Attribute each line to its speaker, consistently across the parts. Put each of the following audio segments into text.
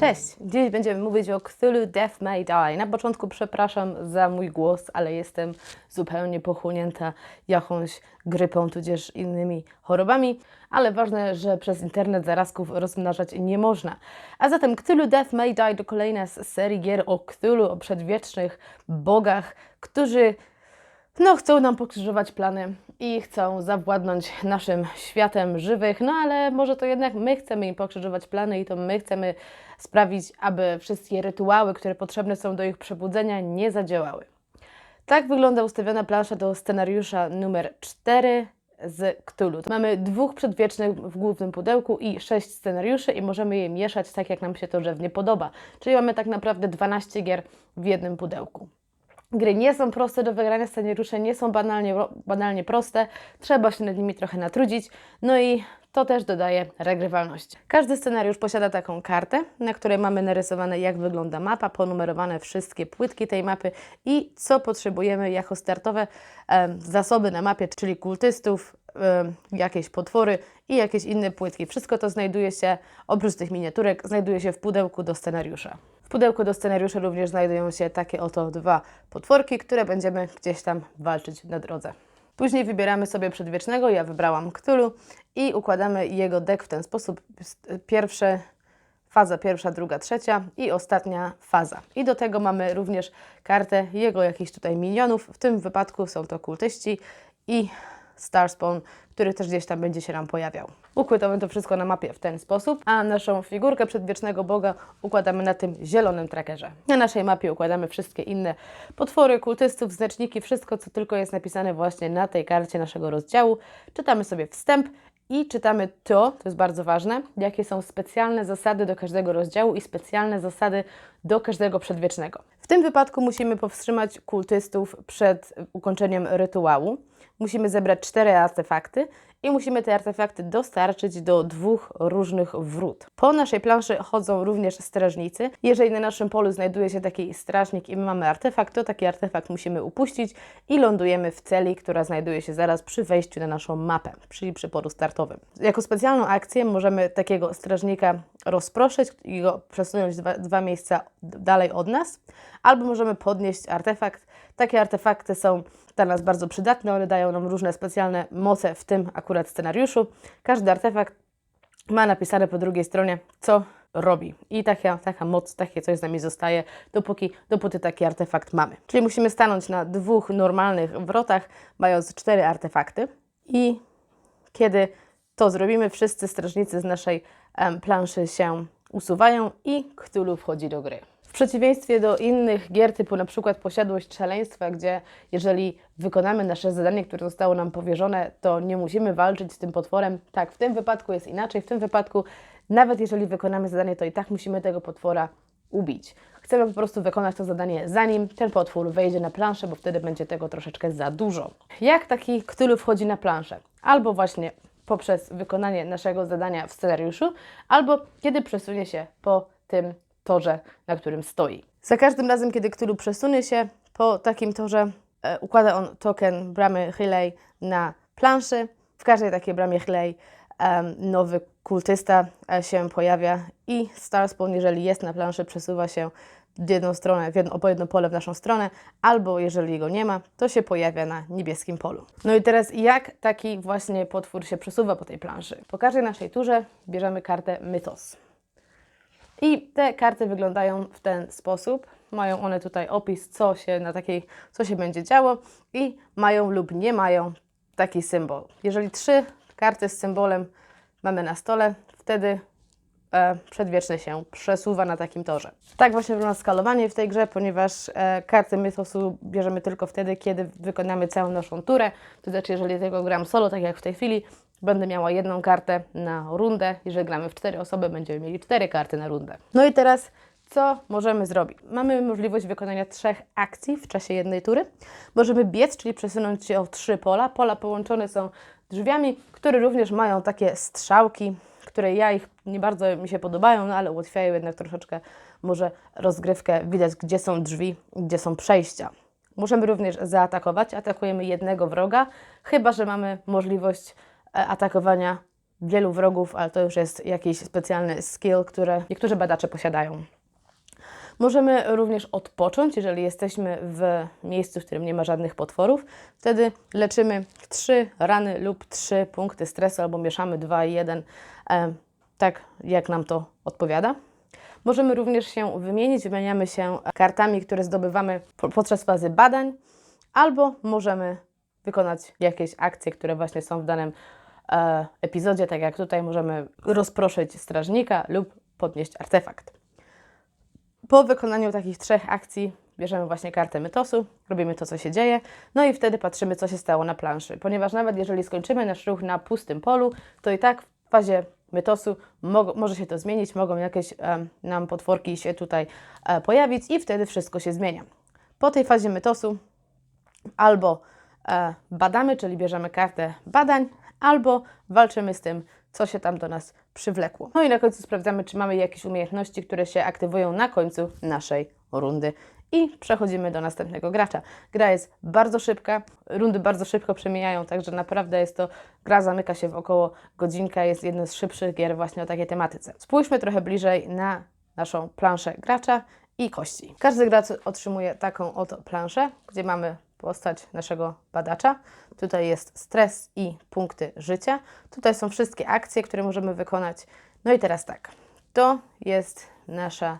Speaker 1: Cześć! Dziś będziemy mówić o Cthulhu Death May Die. Na początku przepraszam za mój głos, ale jestem zupełnie pochłonięta jakąś grypą, tudzież innymi chorobami, ale ważne, że przez internet zarazków rozmnażać nie można. A zatem Cthulhu Death May Die to kolejna z serii gier o Cthulhu, o przedwiecznych bogach, którzy no, chcą nam pokrzyżować plany i chcą zawładnąć naszym światem żywych, no ale może to jednak my chcemy im pokrzyżować plany i to my chcemy sprawić, aby wszystkie rytuały, które potrzebne są do ich przebudzenia, nie zadziałały. Tak wygląda ustawiona plansza do scenariusza numer 4 z Cthulhu. Mamy dwóch przedwiecznych w głównym pudełku i sześć scenariuszy i możemy je mieszać tak, jak nam się to żywnie podoba. Czyli mamy tak naprawdę 12 gier w jednym pudełku. Gry nie są proste do wygrania, scenariusze nie są banalnie, banalnie proste, trzeba się nad nimi trochę natrudzić, no i to też dodaje regrywalności. Każdy scenariusz posiada taką kartę, na której mamy narysowane jak wygląda mapa, ponumerowane wszystkie płytki tej mapy i co potrzebujemy jako startowe em, zasoby na mapie, czyli kultystów, em, jakieś potwory i jakieś inne płytki. Wszystko to znajduje się, oprócz tych miniaturek, znajduje się w pudełku do scenariusza. Pudełku do scenariusza również znajdują się takie oto dwa potworki, które będziemy gdzieś tam walczyć na drodze. Później wybieramy sobie przedwiecznego, ja wybrałam Cthulhu i układamy jego deck w ten sposób. Pierwsze, faza pierwsza, druga, trzecia i ostatnia faza. I do tego mamy również kartę jego jakichś tutaj minionów. W tym wypadku są to kultyści i Starspawn, który też gdzieś tam będzie się nam pojawiał. Układamy to wszystko na mapie w ten sposób, a naszą figurkę przedwiecznego Boga układamy na tym zielonym trackerze. Na naszej mapie układamy wszystkie inne potwory, kultystów, znaczniki, wszystko co tylko jest napisane właśnie na tej karcie naszego rozdziału. Czytamy sobie wstęp i czytamy to, to jest bardzo ważne, jakie są specjalne zasady do każdego rozdziału i specjalne zasady do każdego przedwiecznego. W tym wypadku musimy powstrzymać kultystów przed ukończeniem rytuału. Musimy zebrać cztery artefakty i musimy te artefakty dostarczyć do dwóch różnych wrót. Po naszej planszy chodzą również strażnicy. Jeżeli na naszym polu znajduje się taki strażnik i my mamy artefakt, to taki artefakt musimy upuścić i lądujemy w celi, która znajduje się zaraz przy wejściu na naszą mapę, czyli przy polu startowym. Jako specjalną akcję możemy takiego strażnika rozproszyć i go przesunąć dwa, dwa miejsca dalej od nas, albo możemy podnieść artefakt. Takie artefakty są dla nas bardzo przydatne, one dają nam różne specjalne moce w tym akurat scenariuszu. Każdy artefakt ma napisane po drugiej stronie, co robi. I taka, taka moc, takie coś z nami zostaje, dopóki, dopóty taki artefakt mamy. Czyli musimy stanąć na dwóch normalnych wrotach, mając cztery artefakty i kiedy to zrobimy, wszyscy strażnicy z naszej em, planszy się usuwają i Cthulhu wchodzi do gry. W przeciwieństwie do innych gier typu na przykład Posiadłość Szaleństwa, gdzie jeżeli wykonamy nasze zadanie, które zostało nam powierzone, to nie musimy walczyć z tym potworem. Tak, w tym wypadku jest inaczej. W tym wypadku nawet jeżeli wykonamy zadanie, to i tak musimy tego potwora ubić. Chcemy po prostu wykonać to zadanie zanim ten potwór wejdzie na planszę, bo wtedy będzie tego troszeczkę za dużo. Jak taki Cthulhu wchodzi na planszę? Albo właśnie poprzez wykonanie naszego zadania w scenariuszu, albo kiedy przesunie się po tym torze, na którym stoi. Za każdym razem, kiedy Cthulhu przesunie się po takim torze, e, układa on token bramy Hilley na planszy. W każdej takiej bramie Hilley em, nowy kultysta e, się pojawia i Starspawn, jeżeli jest na planszy, przesuwa się w jedną stronę, w jedno, po jedno pole w naszą stronę, albo jeżeli go nie ma, to się pojawia na niebieskim polu. No i teraz jak taki właśnie potwór się przesuwa po tej planszy? Po każdej naszej turze bierzemy kartę Mythos. I te karty wyglądają w ten sposób. Mają one tutaj opis, co się na takiej, co się będzie działo i mają lub nie mają taki symbol. Jeżeli trzy karty z symbolem mamy na stole, wtedy e, przedwieczny się przesuwa na takim torze. Tak właśnie wygląda skalowanie w tej grze, ponieważ e, karty mytosu bierzemy tylko wtedy, kiedy wykonamy całą naszą turę. To znaczy, jeżeli tego gram solo, tak jak w tej chwili, będę miała jedną kartę na rundę. Jeżeli gramy w cztery osoby, będziemy mieli cztery karty na rundę. No i teraz co możemy zrobić? Mamy możliwość wykonania trzech akcji w czasie jednej tury. Możemy biec, czyli przesunąć się o trzy pola. Pola połączone są drzwiami, które również mają takie strzałki, które ja ich nie bardzo mi się podobają, no ale ułatwiają jednak troszeczkę może rozgrywkę. Widać, gdzie są drzwi, gdzie są przejścia. Możemy również zaatakować. Atakujemy jednego wroga, chyba że mamy możliwość atakowania wielu wrogów, ale to już jest jakiś specjalny skill, który niektórzy badacze posiadają. Możemy również odpocząć, jeżeli jesteśmy w miejscu, w którym nie ma żadnych potworów. Wtedy leczymy 3 rany lub 3 punkty stresu, albo mieszamy 2 i 1, e, tak jak nam to odpowiada. Możemy również się wymienić, wymieniamy się kartami, które zdobywamy po- podczas fazy badań, albo możemy wykonać jakieś akcje, które właśnie są w danym e, epizodzie, tak jak tutaj możemy rozproszyć strażnika lub podnieść artefakt. Po wykonaniu takich trzech akcji bierzemy właśnie kartę mytosu, robimy to, co się dzieje, no i wtedy patrzymy, co się stało na planszy. Ponieważ nawet jeżeli skończymy nasz ruch na pustym polu, to i tak w fazie mytosu mo- może się to zmienić, mogą jakieś em, nam potworki się tutaj e, pojawić i wtedy wszystko się zmienia. Po tej fazie mytosu albo e, badamy, czyli bierzemy kartę badań, albo walczymy z tym, co się tam do nas przywlekło. No i na końcu sprawdzamy, czy mamy jakieś umiejętności, które się aktywują na końcu naszej rundy. I przechodzimy do następnego gracza. Gra jest bardzo szybka, rundy bardzo szybko przemijają, także naprawdę jest to, gra zamyka się w około godzinkę, jest jedną z szybszych gier właśnie o takiej tematyce. Spójrzmy trochę bliżej na naszą planszę gracza i kości. Każdy gracz otrzymuje taką oto planszę, gdzie mamy postać naszego badacza. Tutaj jest stres i punkty życia. Tutaj są wszystkie akcje, które możemy wykonać. No i teraz tak, to jest nasza,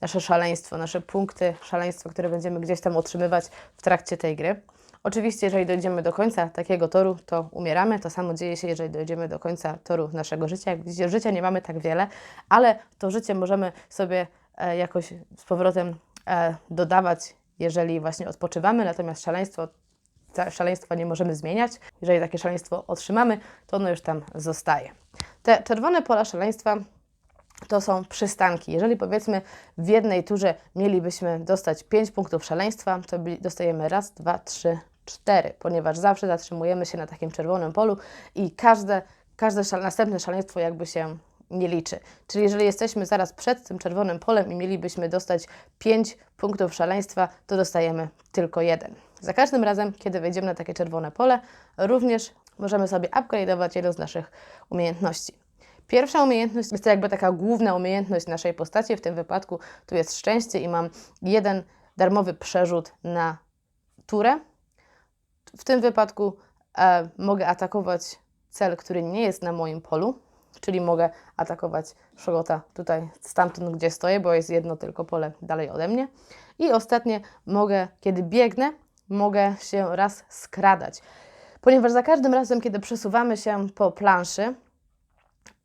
Speaker 1: nasze szaleństwo, nasze punkty szaleństwa, które będziemy gdzieś tam otrzymywać w trakcie tej gry. Oczywiście, jeżeli dojdziemy do końca takiego toru, to umieramy. To samo dzieje się, jeżeli dojdziemy do końca toru naszego życia. Jak widzicie, życia nie mamy tak wiele, ale to życie możemy sobie e, jakoś z powrotem e, dodawać, jeżeli właśnie odpoczywamy, natomiast szaleństwo, szaleństwa nie możemy zmieniać. Jeżeli takie szaleństwo otrzymamy, to ono już tam zostaje. Te czerwone pola szaleństwa to są przystanki. Jeżeli powiedzmy w jednej turze mielibyśmy dostać 5 punktów szaleństwa, to dostajemy raz, dwa, trzy, cztery, ponieważ zawsze zatrzymujemy się na takim czerwonym polu i każde, każde szal- następne szaleństwo jakby się nie liczy. Czyli jeżeli jesteśmy zaraz przed tym czerwonym polem i mielibyśmy dostać 5 punktów szaleństwa, to dostajemy tylko jeden. Za każdym razem, kiedy wejdziemy na takie czerwone pole, również możemy sobie upgrade'ować jedną z naszych umiejętności. Pierwsza umiejętność jest to jakby taka główna umiejętność naszej postaci. W tym wypadku tu jest szczęście i mam jeden darmowy przerzut na turę. W tym wypadku e, mogę atakować cel, który nie jest na moim polu, czyli mogę atakować szogota tutaj stamtąd, gdzie stoję, bo jest jedno tylko pole dalej ode mnie. I ostatnie mogę, kiedy biegnę, mogę się raz skradać. Ponieważ za każdym razem, kiedy przesuwamy się po planszy,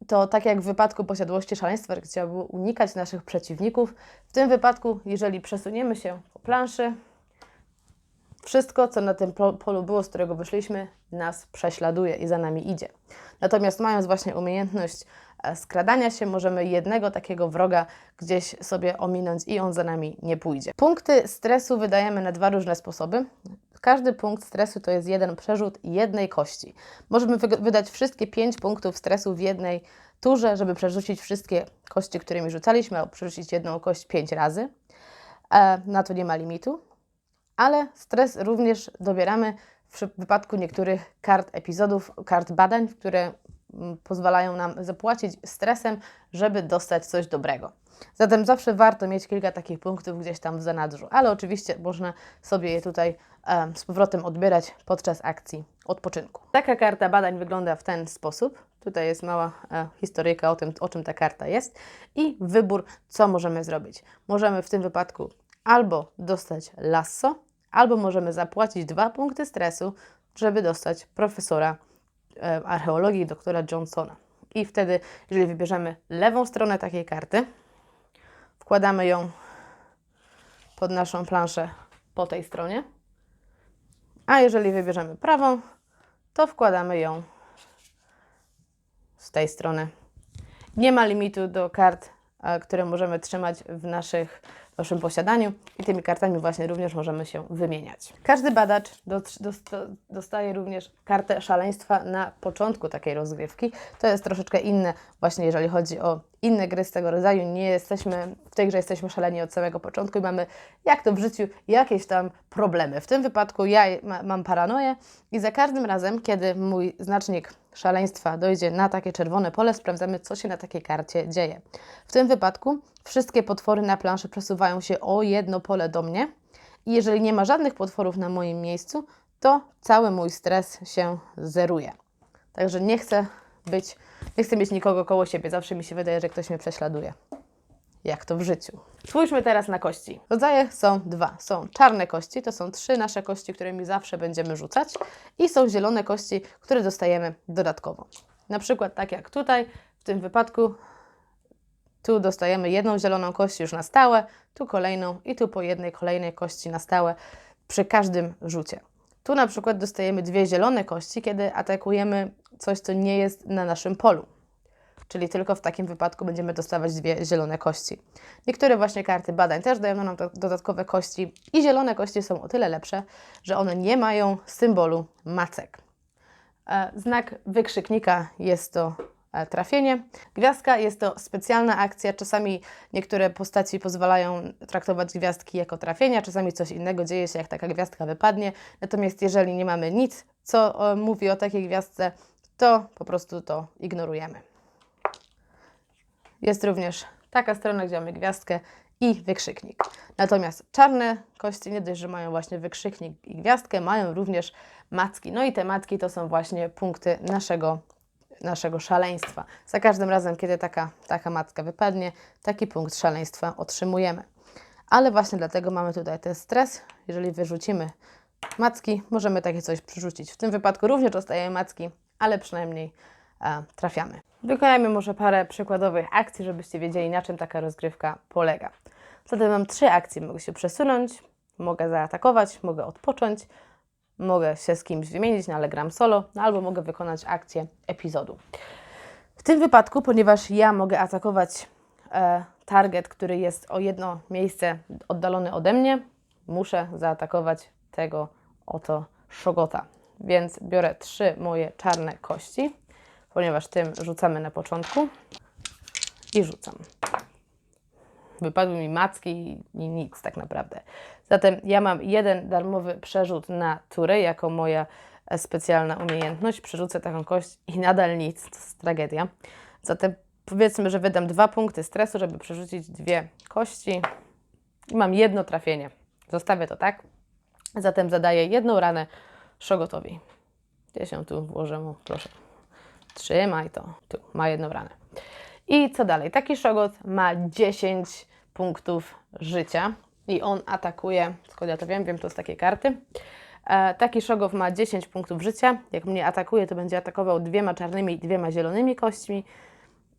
Speaker 1: to tak jak w wypadku posiadłości szaleństwa, gdzie trzeba było unikać naszych przeciwników, w tym wypadku, jeżeli przesuniemy się po planszy, wszystko, co na tym po- polu było, z którego wyszliśmy, nas prześladuje i za nami idzie. Natomiast mając właśnie umiejętność e, skradania się, możemy jednego takiego wroga gdzieś sobie ominąć i on za nami nie pójdzie. Punkty stresu wydajemy na dwa różne sposoby. Każdy punkt stresu to jest jeden przerzut jednej kości. Możemy wy- wydać wszystkie pięć punktów stresu w jednej turze, żeby przerzucić wszystkie kości, którymi rzucaliśmy, albo przerzucić jedną kość pięć razy. E, na to nie ma limitu ale stres również dobieramy w wypadku niektórych kart epizodów, kart badań, które mm, pozwalają nam zapłacić stresem, żeby dostać coś dobrego. Zatem zawsze warto mieć kilka takich punktów gdzieś tam w zanadrzu, ale oczywiście można sobie je tutaj em, z powrotem odbierać podczas akcji odpoczynku. Taka karta badań wygląda w ten sposób. Tutaj jest mała e, historyjka o tym, o czym ta karta jest i wybór, co możemy zrobić. Możemy w tym wypadku albo dostać lasso, albo możemy zapłacić dwa punkty stresu, żeby dostać profesora e, archeologii, doktora Johnsona. I wtedy, jeżeli wybierzemy lewą stronę takiej karty, wkładamy ją pod naszą planszę po tej stronie, a jeżeli wybierzemy prawą, to wkładamy ją z tej strony. Nie ma limitu do kart, e, które możemy trzymać w naszych naszym posiadaniu i tymi kartami właśnie również możemy się wymieniać. Każdy badacz dos- dos- dostaje również kartę szaleństwa na początku takiej rozgrywki. To jest troszeczkę inne właśnie jeżeli chodzi o inne gry z tego rodzaju. Nie jesteśmy, w tej grze jesteśmy szaleni od samego początku i mamy, jak to w życiu, jakieś tam problemy. W tym wypadku ja ma, mam paranoję i za każdym razem, kiedy mój znacznik szaleństwa dojdzie na takie czerwone pole, sprawdzamy, co się na takiej karcie dzieje. W tym wypadku wszystkie potwory na planszy przesuwają się o jedno pole do mnie i jeżeli nie ma żadnych potworów na moim miejscu, to cały mój stres się zeruje. Także nie chcę być, nie chcę mieć nikogo koło siebie. Zawsze mi się wydaje, że ktoś mnie prześladuje. Jak to w życiu. Spójrzmy teraz na kości. Rodzaje są dwa. Są czarne kości, to są trzy nasze kości, którymi zawsze będziemy rzucać, i są zielone kości, które dostajemy dodatkowo. Na przykład tak jak tutaj, w tym wypadku, tu dostajemy jedną zieloną kość już na stałe, tu kolejną i tu po jednej kolejnej kości na stałe przy każdym rzucie. Tu na przykład dostajemy dwie zielone kości, kiedy atakujemy coś, co nie jest na naszym polu. Czyli tylko w takim wypadku będziemy dostawać dwie zielone kości. Niektóre właśnie karty badań też dają nam do- dodatkowe kości i zielone kości są o tyle lepsze, że one nie mają symbolu macek. E, Znak wykrzyknika jest to trafienie. Gwiazdka jest to specjalna akcja. Czasami niektóre postaci pozwalają traktować gwiazdki jako trafienia, czasami coś innego dzieje się, jak taka gwiazdka wypadnie. Natomiast jeżeli nie mamy nic, co e, mówi o takiej gwiazdce, to po prostu to ignorujemy. Jest również taka strona, gdzie mamy gwiazdkę i wykrzyknik. Natomiast czarne kości nie dość, że mają właśnie wykrzyknik i gwiazdkę, mają również macki. No i te macki to są właśnie punkty naszego, naszego szaleństwa. Za każdym razem, kiedy taka, taka macka wypadnie, taki punkt szaleństwa otrzymujemy. Ale właśnie dlatego mamy tutaj ten stres. Jeżeli wyrzucimy macki, możemy takie coś przerzucić. W tym wypadku również dostajemy macki, ale przynajmniej e, trafiamy. Wykonajmy może parę przykładowych akcji, żebyście wiedzieli, na czym taka rozgrywka polega. Zatem mam trzy akcje. Mogę się przesunąć, mogę zaatakować, mogę odpocząć, mogę się z kimś wymienić, no ale gram solo, no albo mogę wykonać akcję epizodu. W tym wypadku, ponieważ ja mogę atakować e, target, który jest o jedno miejsce oddalony ode mnie, muszę zaatakować tego oto szogota. Więc biorę trzy moje czarne kości, ponieważ tym rzucamy na początku i rzucam. Wypadły mi macki i nic tak naprawdę. Zatem ja mam jeden darmowy przerzut na turę jako moja e, specjalna umiejętność. Przerzucę taką kość i nadal nic. To jest tragedia. Zatem powiedzmy, że wydam dwa punkty stresu, żeby przerzucić dwie kości i mam jedno trafienie. Zostawię to tak. Zatem zadaję jedną ranę Szogotowi. Gdzie się tu włożę mu? Proszę. Trzymaj to. Tu, ma jedną ranę. I co dalej? Taki szogot ma 10 punktów życia i on atakuje, skąd ja to wiem, wiem to z takiej karty. E, taki szogot ma 10 punktów życia. Jak mnie atakuje, to będzie atakował dwiema czarnymi i dwiema zielonymi kośćmi.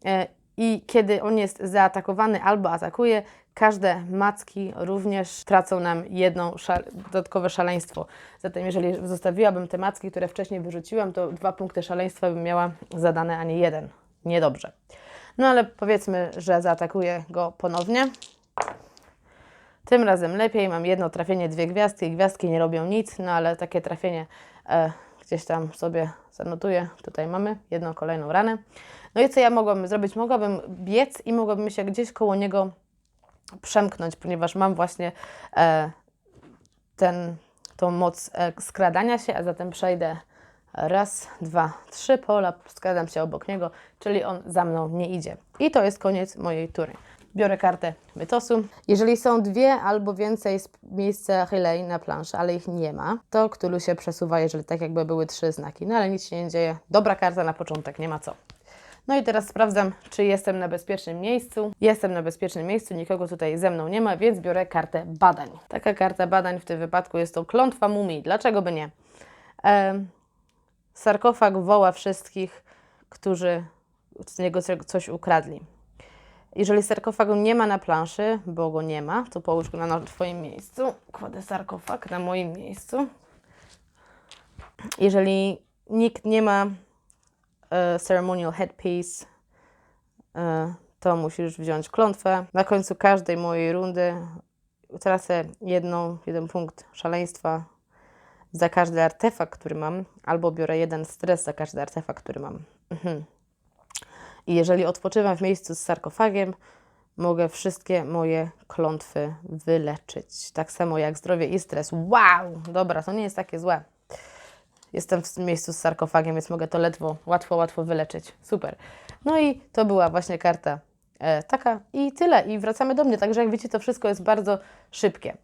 Speaker 1: E, I kiedy on jest zaatakowany albo atakuje, każde macki również tracą nam jedno szal dodatkowe szaleństwo. Zatem jeżeli zostawiłabym te macki, które wcześniej wyrzuciłam, to dwa punkty szaleństwa bym miała zadane, a nie jeden. Niedobrze. No ale powiedzmy, że zaatakuję go ponownie. Tym razem lepiej, mam jedno trafienie, dwie gwiazdki. Gwiazdki nie robią nic, no ale takie trafienie e, gdzieś tam sobie zanotuję. Tutaj mamy jedną kolejną ranę. No i co ja mogłabym zrobić? Mogłabym biec i mogłabym się gdzieś koło niego przemknąć, ponieważ mam właśnie e, ten, tą moc e, skradania się, a zatem przejdę raz, dwa, trzy pola, skradam się obok niego, czyli on za mną nie idzie. I to jest koniec mojej tury. Biorę kartę mytosu. Jeżeli są dwie albo więcej z miejsca relay na planszy, ale ich nie ma, to Cthulhu się przesuwa, jeżeli tak jakby były trzy znaki. No ale nic się nie dzieje. Dobra karta na początek, nie ma co. No i teraz sprawdzam, czy jestem na bezpiecznym miejscu. Jestem na bezpiecznym miejscu, nikogo tutaj ze mną nie ma, więc biorę kartę badań. Taka karta badań w tym wypadku jest to klątwa mumii. Dlaczego by nie? Em, sarkofag woła wszystkich, którzy z niego coś ukradli. Jeżeli sarkofagu nie ma na planszy, bo go nie ma, to połóż go na Twoim miejscu. Kładę sarkofag na moim miejscu. Jeżeli nikt nie ma e, ceremonial headpiece, e, to musisz wziąć klątwę. Na końcu każdej mojej rundy tracę jedną, jeden punkt szaleństwa za każdy artefakt, który mam, albo biorę jeden stres za każdy artefakt, który mam. Mhm. I jeżeli odpoczywam w miejscu z sarkofagiem, mogę wszystkie moje klątwy wyleczyć. Tak samo jak zdrowie i stres. Wow! Dobra, to nie jest takie złe. Jestem w miejscu z sarkofagiem, więc mogę to ledwo, łatwo, łatwo wyleczyć. Super. No i to była właśnie karta e, taka i tyle. I wracamy do mnie. Także jak widzicie, to wszystko jest bardzo szybkie.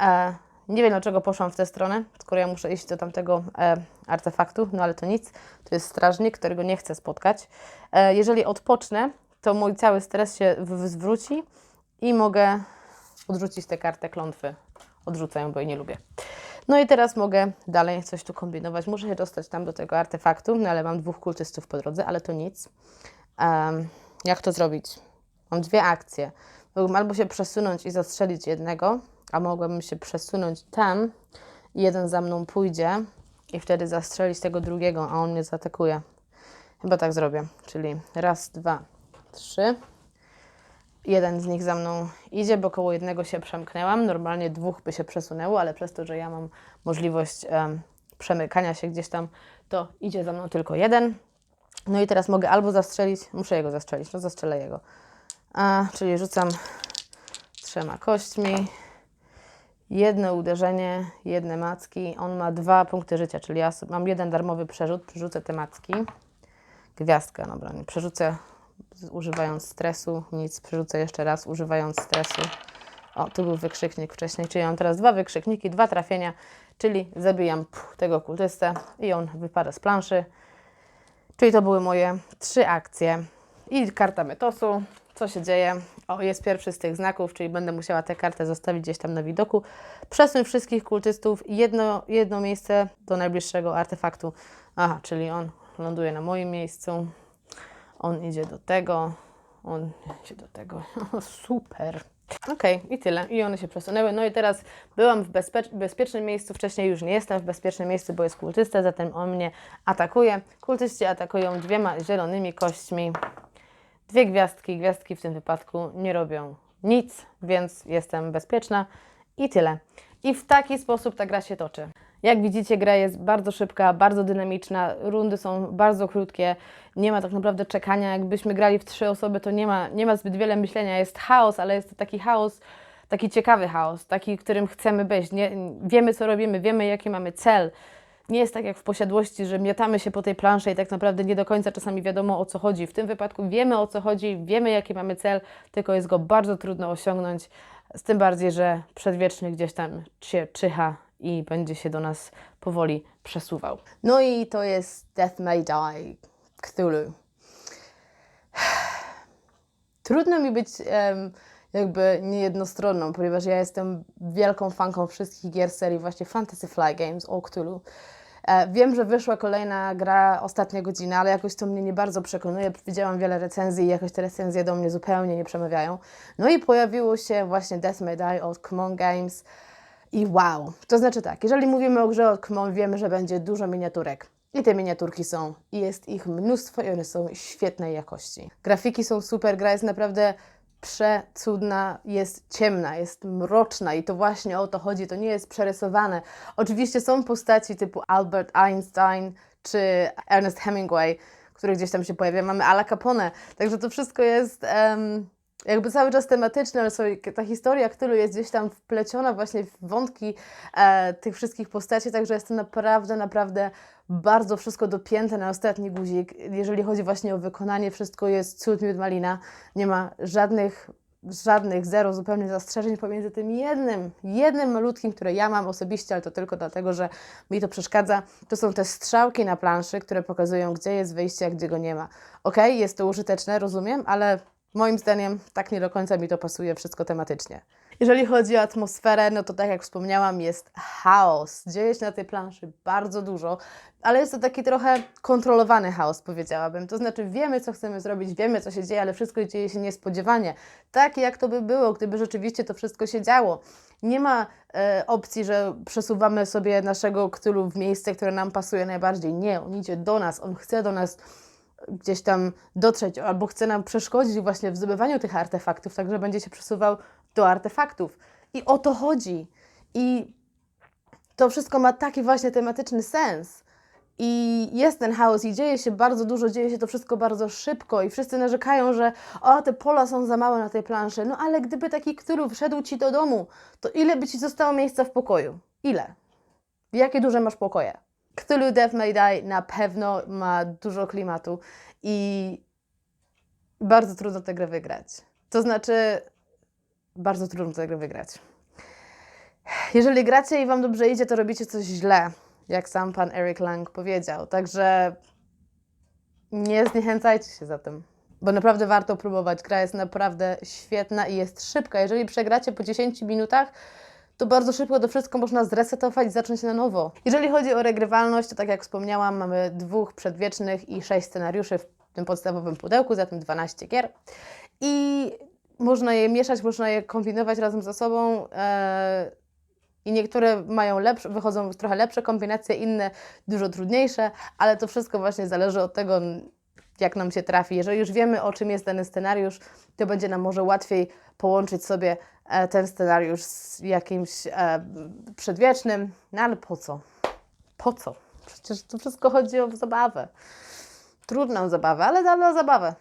Speaker 1: E, nie wiem, dlaczego poszłam w tę stronę, skoro ja muszę iść do tamtego e, artefaktu, no ale to nic. To jest strażnik, którego nie chcę spotkać. E, jeżeli odpocznę, to mój cały stres się zwróci i mogę odrzucić tę kartę klątwy. Odrzucę ją, bo jej nie lubię. No i teraz mogę dalej coś tu kombinować. Muszę się dostać tam do tego artefaktu, no ale mam dwóch kultystów po drodze, ale to nic. Jak to zrobić? Mam dwie akcje. Mogłabym albo się przesunąć i zastrzelić jednego, a mogłabym się przesunąć tam jeden za mną pójdzie i wtedy zastrzelić tego drugiego, a on mnie zaatakuje. Chyba tak zrobię. Czyli raz, dwa, trzy. Jeden z nich za mną idzie, bo koło jednego się przemknęłam. Normalnie dwóch by się przesunęło, ale przez to, że ja mam możliwość em, przemykania się gdzieś tam, to idzie za mną tylko jeden. No i teraz mogę albo zastrzelić, muszę jego zastrzelić, no zastrzelę jego. A, czyli rzucam trzema kośćmi. Jedno uderzenie, jedne macki. On ma dwa punkty życia, czyli ja mam jeden darmowy przerzut, przerzucę te macki. Gwiazdkę, dobra, nie przerzucę używając stresu, nic, przerzucę jeszcze raz używając stresu. O, tu był wykrzyknik wcześniej, czyli mam teraz dwa wykrzykniki, dwa trafienia, czyli zabijam puh, tego kultystę i on wypada z planszy. Czyli to były moje trzy akcje. I karta metosu. Co się dzieje? O, jest pierwszy z tych znaków, czyli będę musiała tę kartę zostawić gdzieś tam na widoku. Przesuń wszystkich kultystów jedno, jedno miejsce do najbliższego artefaktu. Aha, czyli on ląduje na moim miejscu. On idzie do tego. On idzie do tego. Super. Okej, i tyle. I one się przesunęły. No i teraz byłam w bezpiecznym miejscu. Wcześniej już nie jestem w bezpiecznym miejscu, bo jest kultysta, zatem on mnie atakuje. Kultyści atakują dwiema zielonymi kośćmi. Dwie gwiazdki. Gwiazdki w tym wypadku nie robią nic, więc jestem bezpieczna. I tyle. I w taki sposób ta gra się toczy. Jak widzicie, gra jest bardzo szybka, bardzo dynamiczna, rundy są bardzo krótkie, nie ma tak naprawdę czekania. Jakbyśmy grali w trzy osoby, to nie ma, nie ma zbyt wiele myślenia. Jest chaos, ale jest to taki chaos, taki ciekawy chaos, taki, którym chcemy być. Nie, wiemy, co robimy, wiemy, jaki mamy cel. Nie jest tak jak w posiadłości, że miotamy się po tej planszy i tak naprawdę nie do końca czasami wiadomo o co chodzi. W tym wypadku wiemy o co chodzi, wiemy jaki mamy cel, tylko jest go bardzo trudno osiągnąć. Z tym bardziej, że przedwieczny gdzieś tam się czyha i będzie się do nas powoli przesuwał. No i to jest Death May Die Cthulhu. Trudno mi być em, jakby niejednostronną, ponieważ ja jestem wielką fanką wszystkich gier serii właśnie Fantasy Fly Games o Cthulhu. E, Wiem, że wyszła kolejna gra ostatnia godzina, ale jakoś to mnie nie bardzo przekonuje. Widziałam wiele recenzji i jakoś te recenzje do mnie zupełnie nie przemawiają. No i pojawiło się właśnie Death May Die od Common Games i wow. To znaczy tak, jeżeli mówimy o grze od Common, wiemy, że będzie dużo miniaturek. I te miniaturki są, i jest ich mnóstwo i one są świetnej jakości. Grafiki są super, gra jest naprawdę przecudna, jest ciemna, jest mroczna i to właśnie o to chodzi, to nie jest przerysowane. Oczywiście są postaci typu Albert Einstein czy Ernest Hemingway, które gdzieś tam się pojawia. Mamy Ala Capone, także to wszystko jest em, jakby cały czas tematyczne, ale sobie, ta historia, która jest gdzieś tam wpleciona właśnie w wątki e, tych wszystkich postaci, także jest to naprawdę, naprawdę bardzo wszystko dopięte na ostatni guzik. Jeżeli chodzi właśnie o wykonanie, wszystko jest cud miód malina. Nie ma żadnych, żadnych, zero zupełnie zastrzeżeń pomiędzy tym jednym, jednym malutkim, które ja mam osobiście, ale to tylko dlatego, że mi to przeszkadza. To są te strzałki na planszy, które pokazują, gdzie jest wyjście, a gdzie go nie ma. Okej, jest to użyteczne, rozumiem, ale moim zdaniem tak nie do końca mi to pasuje wszystko tematycznie. Jeżeli chodzi o atmosferę, no to tak jak wspomniałam, jest chaos. Dzieje się na tej planszy bardzo dużo, ale jest to taki trochę kontrolowany chaos, powiedziałabym. To znaczy, wiemy, co chcemy zrobić, wiemy, co się dzieje, ale wszystko dzieje się niespodziewanie. Tak jak to by było, gdyby rzeczywiście to wszystko się działo. Nie ma e, opcji, że przesuwamy sobie naszego Cthulhu w miejsce, które nam pasuje najbardziej. Nie, on idzie do nas, on chce do nas gdzieś tam dotrzeć, albo chce nam przeszkodzić właśnie w zdobywaniu tych artefaktów, także będzie się przesuwał do artefaktów. I o to chodzi. I to wszystko ma taki właśnie tematyczny sens. I jest ten chaos i dzieje się bardzo dużo, dzieje się to wszystko bardzo szybko i wszyscy narzekają, że o, te pola są za małe na tej planszy. No ale gdyby taki Cthulhu wszedł Ci do domu, to ile by Ci zostało miejsca w pokoju? Ile? Jakie duże masz pokoje? Cthulhu Death May Die na pewno ma dużo klimatu i bardzo trudno tę grę wygrać. To znaczy, bardzo trudno tę grę wygrać. Jeżeli gracie i Wam dobrze idzie, to robicie coś źle, jak sam pan Eric Lang powiedział. Także nie zniechęcajcie się za tym, bo naprawdę warto próbować. Gra jest naprawdę świetna i jest szybka. Jeżeli przegracie po 10 minutach, to bardzo szybko to wszystko można zresetować i zacząć na nowo. Jeżeli chodzi o regrywalność, to tak jak wspomniałam, mamy dwóch przedwiecznych i sześć scenariuszy w tym podstawowym pudełku, zatem 12 gier. I można je mieszać, można je kombinować razem ze sobą. e, I niektóre mają lepsze, wychodzą trochę lepsze kombinacje, inne dużo trudniejsze, ale to wszystko właśnie zależy od tego, jak nam się trafi. Jeżeli już wiemy, o czym jest dany scenariusz, to będzie nam może łatwiej połączyć sobie e, ten scenariusz z jakimś e, przedwiecznym. No ale po co? Po co? Przecież to wszystko chodzi o zabawę. Trudną zabawę, ale dla zabawę.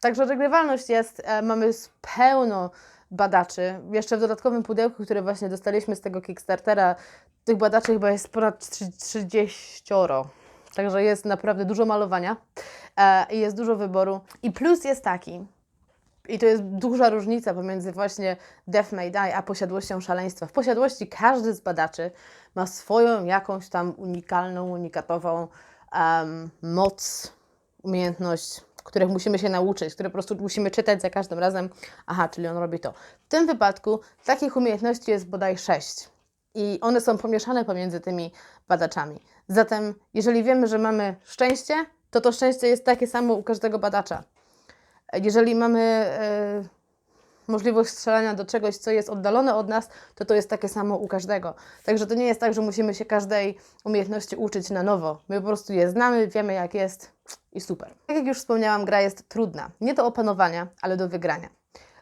Speaker 1: Także regrywalność jest, e, mamy pełno badaczy. Jeszcze w dodatkowym pudełku, które właśnie dostaliśmy z tego Kickstartera, tych badaczy chyba jest ponad 30. Także jest naprawdę dużo malowania e, i jest dużo wyboru. I plus jest taki, i to jest duża różnica pomiędzy właśnie Death May Die a posiadłością szaleństwa. W posiadłości każdy z badaczy ma swoją jakąś tam unikalną, unikatową em, moc, umiejętność, których musimy się nauczyć, które po prostu musimy czytać za każdym razem. Aha, czyli on robi to. W tym wypadku takich umiejętności jest bodaj sześć. I one są pomieszane pomiędzy tymi badaczami. Zatem, jeżeli wiemy, że mamy szczęście, to to szczęście jest takie samo u każdego badacza. Jeżeli mamy e, możliwość strzelania do czegoś, co jest oddalone od nas, to to jest takie samo u każdego. Także to nie jest tak, że musimy się każdej umiejętności uczyć na nowo. My po prostu je znamy, wiemy jak jest i super. Tak jak już wspomniałam, gra jest trudna. Nie do opanowania, ale do wygrania.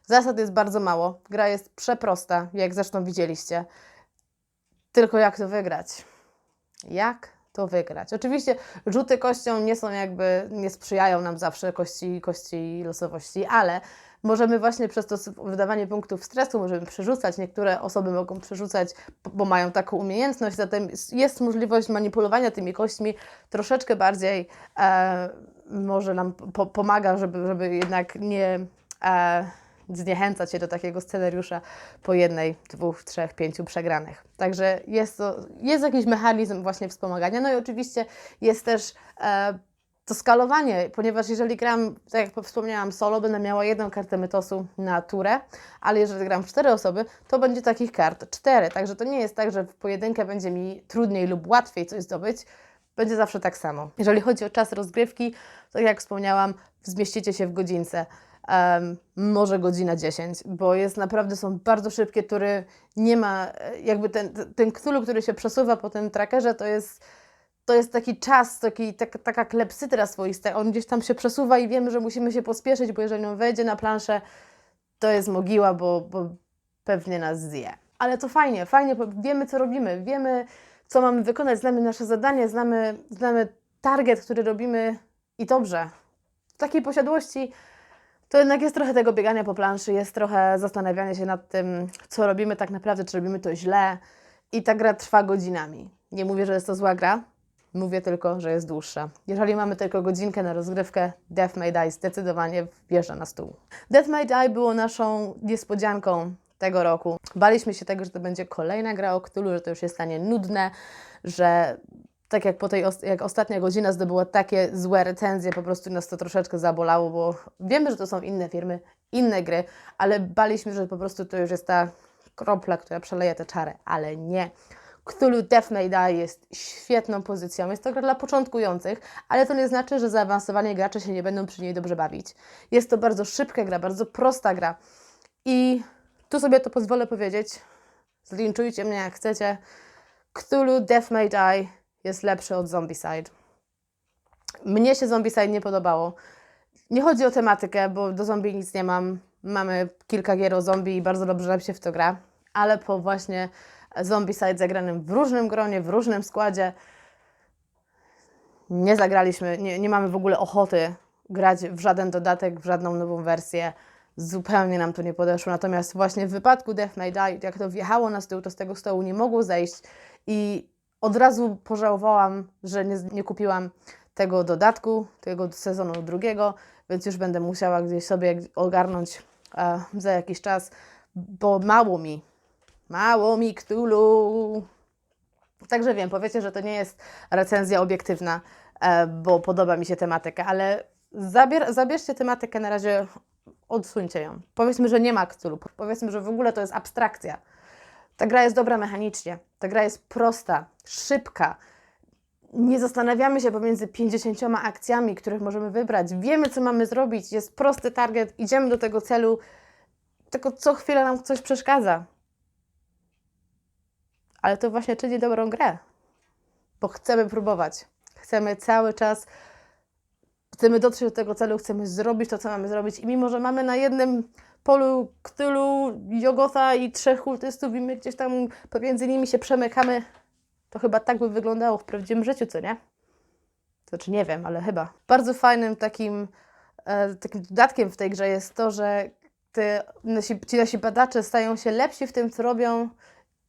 Speaker 1: Zasad jest bardzo mało. Gra jest przeprosta, jak zresztą widzieliście. Tylko jak to wygrać? Jak to wygrać? Oczywiście rzuty kością nie są jakby, nie sprzyjają nam zawsze kości, kości losowości, ale możemy właśnie przez to wydawanie punktów stresu, możemy przerzucać. Niektóre osoby mogą przerzucać, bo mają taką umiejętność, zatem jest możliwość manipulowania tymi kośćmi troszeczkę bardziej e, może nam po, pomaga, żeby, żeby jednak nie e, zniechęcać się do takiego scenariusza po jednej, dwóch, trzech, pięciu przegranych. Także jest, to, jest jakiś mechanizm właśnie wspomagania. No i oczywiście jest też e, to skalowanie, ponieważ jeżeli gram, tak jak wspomniałam, solo, będę miała jedną kartę mytosu na turę, ale jeżeli gram w cztery osoby, to będzie takich kart cztery. Także to nie jest tak, że w pojedynkę będzie mi trudniej lub łatwiej coś zdobyć. Będzie zawsze tak samo. Jeżeli chodzi o czas rozgrywki, to jak wspomniałam, zmieścicie się w godzince. Em, może godzina 10, bo jest naprawdę, są bardzo szybkie tury, nie ma, e, jakby ten, ten który się przesuwa po tym trackerze, to jest to jest taki czas, taki, tak, taka klepsydra swoista. On gdzieś tam się przesuwa i wiemy, że musimy się pospieszyć, bo jeżeli on wejdzie na planszę, to jest mogiła, bo, bo pewnie nas zje. Ale to fajnie, fajnie, wiemy, co robimy, wiemy, co mamy wykonać, znamy nasze zadanie, znamy, znamy target, który robimy i dobrze. W takiej posiadłości to jednak jest trochę tego biegania po planszy, jest trochę zastanawiania się nad tym, co robimy tak naprawdę, czy robimy to źle. I ta gra trwa godzinami. Nie mówię, że jest to zła gra, mówię tylko, że jest dłuższa. Jeżeli mamy tylko godzinkę na rozgrywkę, Death May Die zdecydowanie wjeżdża na stół. Death May Die było naszą niespodzianką tego roku. Baliśmy się tego, że to będzie kolejna gra o Cthulhu, że to już się stanie nudne, że tak jak po tej jak ostatnia godzina zdobyła takie złe recenzje, po prostu nas to troszeczkę zabolało, bo wiemy, że to są inne firmy, inne gry, ale baliśmy, że po prostu to już jest ta kropla, która przeleje te czary, ale nie. Cthulhu Death May Die jest świetną pozycją. Jest to gra dla początkujących, ale to nie znaczy, że zaawansowani gracze się nie będą przy niej dobrze bawić. Jest to bardzo szybka gra, bardzo prosta gra i tu sobie to pozwolę powiedzieć. Zlinczujcie mnie jak chcecie. Cthulhu Death May Die jest lepszy od Zombicide. Mnie się Zombicide nie podobało. Nie chodzi o tematykę, bo do zombie nic nie mam. Mamy kilka gier o zombie i bardzo dobrze nam się w to gra. ale po właśnie Zombicide zagranym w różnym gronie, w różnym składzie, nie zagraliśmy, nie, nie mamy w ogóle ochoty grać w żaden dodatek, w żadną nową wersję. Zupełnie nam to nie podeszło. Natomiast właśnie w wypadku Death May Die, jak to wjechało na stół, to z tego stołu nie mogło zejść i od razu pożałowałam, że nie, nie kupiłam tego dodatku, tego sezonu drugiego, więc już będę musiała gdzieś sobie ogarnąć e, za jakiś czas, bo mało mi, mało mi Cthulhu. Także wiem, powiecie, że to nie jest recenzja obiektywna, e, bo podoba mi się tematyka, ale zabier, zabierzcie tematykę na razie, odsuńcie ją. Powiedzmy, że nie ma Cthulhu, powiedzmy, że w ogóle to jest abstrakcja. Ta gra jest dobra mechanicznie, ta gra jest prosta, szybka. Nie zastanawiamy się pomiędzy 50 akcjami, których możemy wybrać. Wiemy, co mamy zrobić, jest prosty target, idziemy do tego celu, tylko co chwilę nam coś przeszkadza. Ale to właśnie czyni dobrą grę, bo chcemy próbować. Chcemy cały czas, chcemy dotrzeć do tego celu, chcemy zrobić to, co mamy zrobić. I mimo, że mamy na jednym polu Cthulhu, Jogotha i trzech kultystów i my gdzieś tam pomiędzy nimi się przemykamy, to chyba tak by wyglądało w prawdziwym życiu, co nie? Znaczy nie wiem, ale chyba. Bardzo fajnym takim, e, takim dodatkiem w tej grze jest to, że te, nasi, ci nasi badacze stają się lepsi w tym, co robią,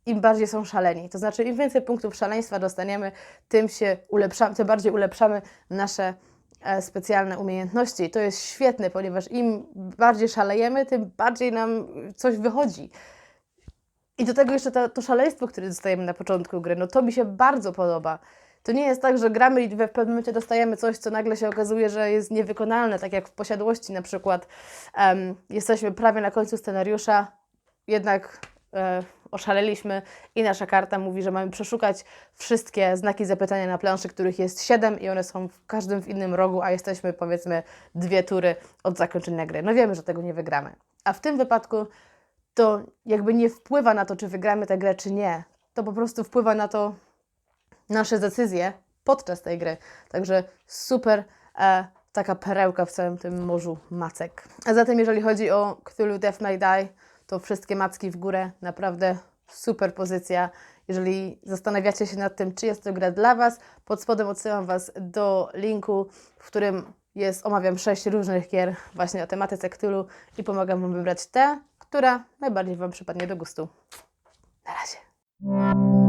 Speaker 1: im bardziej są szaleni. To znaczy, im więcej punktów szaleństwa dostaniemy, tym się ulepszamy, tym bardziej ulepszamy nasze specjalne umiejętności. To jest świetne, ponieważ im bardziej szalejemy, tym bardziej nam coś wychodzi. I do tego jeszcze to, to szaleństwo, które dostajemy na początku gry, no to mi się bardzo podoba. To nie jest tak, że gramy i w pewnym momencie dostajemy coś, co nagle się okazuje, że jest niewykonalne, tak jak w posiadłości na przykład. em, jesteśmy prawie na końcu scenariusza, jednak e, oszaleliśmy i nasza karta mówi, że mamy przeszukać wszystkie znaki zapytania na planszy, których jest siedem i one są w każdym w innym rogu, a jesteśmy powiedzmy dwie tury od zakończenia gry. No wiemy, że tego nie wygramy. A w tym wypadku to jakby nie wpływa na to, czy wygramy tę grę, czy nie. To po prostu wpływa na to nasze decyzje podczas tej gry. Także super e, taka perełka w całym tym morzu macek. A zatem jeżeli chodzi o Cthulhu Death May Die, to wszystkie macki w górę, naprawdę super pozycja. Jeżeli zastanawiacie się nad tym, czy jest to gra dla Was, pod spodem odsyłam Was do linku, w którym jest, omawiam 6 różnych gier właśnie o tematyce Cthulhu i pomagam Wam wybrać tę, która najbardziej Wam przypadnie do gustu. Na razie.